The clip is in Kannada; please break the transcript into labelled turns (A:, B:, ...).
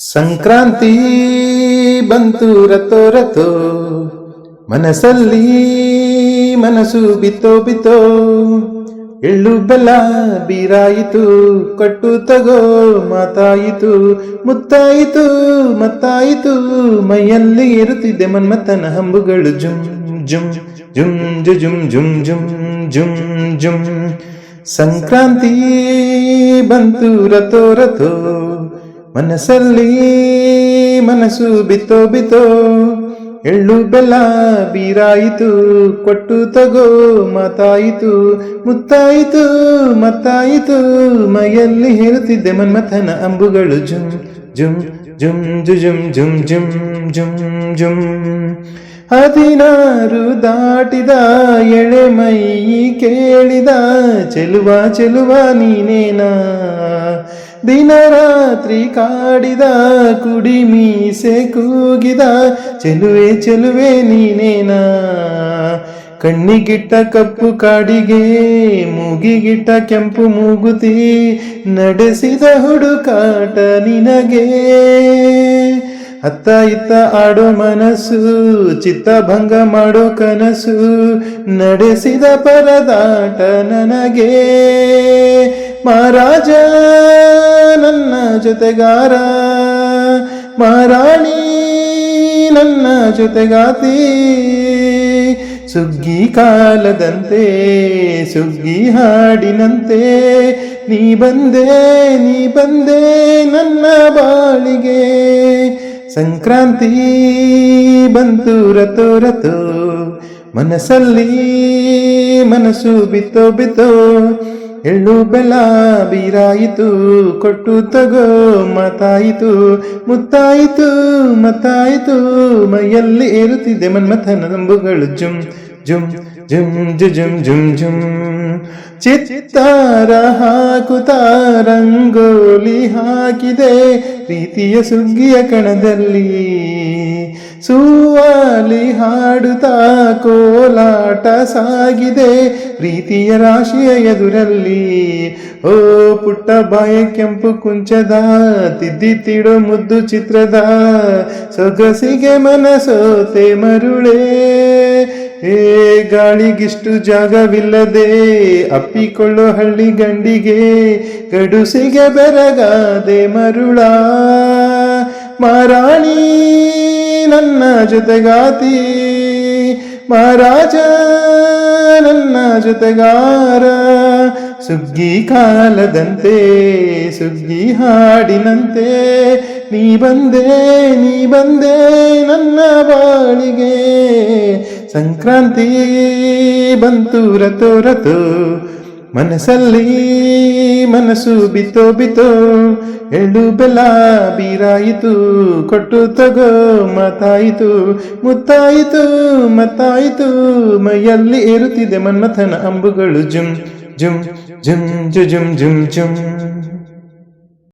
A: ಸಂಕ್ರಾಂತಿ ಬಂತು ರತೋ ರಥೋ. ಮನಸ್ಸಲ್ಲಿ ಮನಸ್ಸು ಬಿತ್ತೋ ಬಿತ್ತೋ. ಎಳ್ಳು ಬೆಲ್ಲ ಬೀರಾಯಿತು, ಕಟ್ಟು ತಗೋ, ಮಾತಾಯಿತು. ಮುತ್ತಾಯಿತು, ಮತ್ತಾಯಿತು, ಮೈಯಲ್ಲಿ ಇರುತ್ತಿದ್ದೆ ಮನ್ಮಥನ ಹಂಬುಗಳು. ಜುಂ ಜುಂ ಜುಂ, ಜು, ಜುಂ ಜುಂ ಜುಂ ಜುಂ ಜುಂ. ಸಂಕ್ರಾಂತಿ ಬಂತು, ರಥೋ ರತೋ ಮನಸ್ಸಲ್ಲಿ ಮನಸ್ಸು ಬಿತ್ತೋ ಬಿತ್ತೋ ಎಳ್ಳು ಬೆಲ್ಲ ಬೀರಾಯಿತು, ಕೊಟ್ಟು ತಗೋ, ಮಾತಾಯಿತು, ಮುತ್ತಾಯಿತು, ಮತ್ತಾಯಿತು, ಮೈಯಲ್ಲಿ ಹೇರುತ್ತಿದ್ದೆ ಮನ್ಮಥನ ಅಂಬುಗಳು. ಜುಮ್ ಜುಮ್ ಜುಮ್ ಜು ಝುಂ ಜುಮ್ ಜುಮ್ ಜುಮ್ ಜುಮ್ ಹದಿನಾರು ದಾಟಿದ ಎಳೆ ಮೈ ಕೇಳಿದ, ಚೆಲುವ ಚೆಲುವ ನೀನೇನಾ? ದಿನ ರಾತ್ರಿ ಕಾಡಿದ ಕುಡಿ ಮೀಸೆ ಕೂಗಿದ, ಚೆಲುವೆ ಚೆಲುವೆ ನೀನೇನಾ? ಕಣ್ಣಿಗಿಟ್ಟ ಕಪ್ಪು ಕಾಡಿಗೆ, ಮೂಗಿಗಿಟ್ಟ ಕೆಂಪು ಮೂಗುತಿ, ನಡೆಸಿದ ಹುಡುಕಾಟ ನಿನಗೆ. ಅತ್ತ ಇತ್ತ ಆಡೋ ಮನಸ್ಸು, ಚಿತ್ತ ಭಂಗ ಮಾಡೋ ಕನಸು, ನಡೆಸಿದ ಪರದಾಟ ನನಗೆ. ಮಹಾರಾಜ ಜೊತೆಗಾರ, ಮಹಾರಾಣಿ ನನ್ನ ಜೊತೆಗಾತಿ. ಸುಗ್ಗಿ ಕಾಲದಂತೆ, ಸುಗ್ಗಿ ಹಾಡಿನಂತೆ, ನೀ ಬಂದೆ ನೀ ಬಂದೆ ನನ್ನ ಬಾಳಿಗೆ. ಸಂಕ್ರಾಂತಿ ಬಂತು, ರತು ರತು, ಮನಸ್ಸಲ್ಲಿ ಮನಸ್ಸು ಬಿತ್ತೋ ಬಿತ್ತೋ. ಎಳ್ಳು ಬೆಲ್ಲ ಬೀರಾಯಿತು, ಕೊಟ್ಟು ತಗೋ, ಮತಾಯಿತು, ಮುತ್ತಾಯಿತು ಮತ್ತಾಯಿತು ಮೈಯಲ್ಲಿ ಏರುತ್ತಿದ್ದೆ ಮನ್ಮಥನ ನಂಬುಗಳು ಜುಂ ಜುಂ ಜುಂ, ಜು, ಜುಂ ಜುಮ್ ಜುಮ್ ಚಿತ್ತಾರ ಹಾಕುತ್ತ ರಂಗೋಲಿ ಹಾಕಿದೆ, ಪ್ರೀತಿಯ ಸುಗ್ಗಿಯ ಕಣದಲ್ಲಿ ಸುವಾಲಿ ಹಾಡುತ್ತಾ ಕೋಲಾಟ ಸಾಗಿದೆ. ಪ್ರೀತಿಯ ರಾಶಿಯ ಎದುರಲ್ಲಿ, ಓ ಪುಟ್ಟ ಬಾಯ ಕೆಂಪು ಕುಂಚದ, ತಿದ್ದಿ ತಿಡೋ ಮುದ್ದು ಚಿತ್ರದ, ಸೊಗಸಿಗೆ ಮನಸೋತೆ ಮರುಳೇ ಏ ಗಾಳಿಗಿಷ್ಟು ಜಾಗವಿಲ್ಲದೆ, ಅಪ್ಪಿಕೊಳ್ಳೋ ಹಳ್ಳಿ ಗಂಡಿಗೆ, ಗಡುಸಿಗೆ ಬೆರಗಾದೆ ಮರುಳ. ಮಾರಾಣಿ ನನ್ನ ಜೊತೆಗಾತಿ. ಮಹಾರಾಜ, ನನ್ನ ಜೊತೆಗಾರ. ಸುಗ್ಗಿ ಕಾಲದಂತೆ, ಸುಗ್ಗಿ ಹಾಡಿನಂತೆ. ನೀ ಬಂದೆ ನೀ ಬಂದೆ ನನ್ನ ಬಾಳಿಗೆ. ಸಂಕ್ರಾಂತಿ ಬಂತು ರಥೋ ರತೋ. ಮನಸ್ಸಲ್ಲಿ ಮನಸ್ಸು ಬಿತ್ತೋ ಬಿತ್ತೋ ಎಳ್ಳು ಬೆಲ್ಲ ಬೀರಾಯಿತು, ಕೊಟ್ಟು ತಗೋ ಮತಾಯಿತು ಮುತ್ತಾಯಿತು, ಮತ್ತಾಯಿತು, ಮೈಯಲ್ಲಿ ಏರುತ್ತಿದೆ ಮನ್ಮಥನ ಅಂಬುಗಳು ಜುಂ ಜುಂ ಜುಮ್ ಜು, ಜುಂ ಜುಂ ಜುಮ್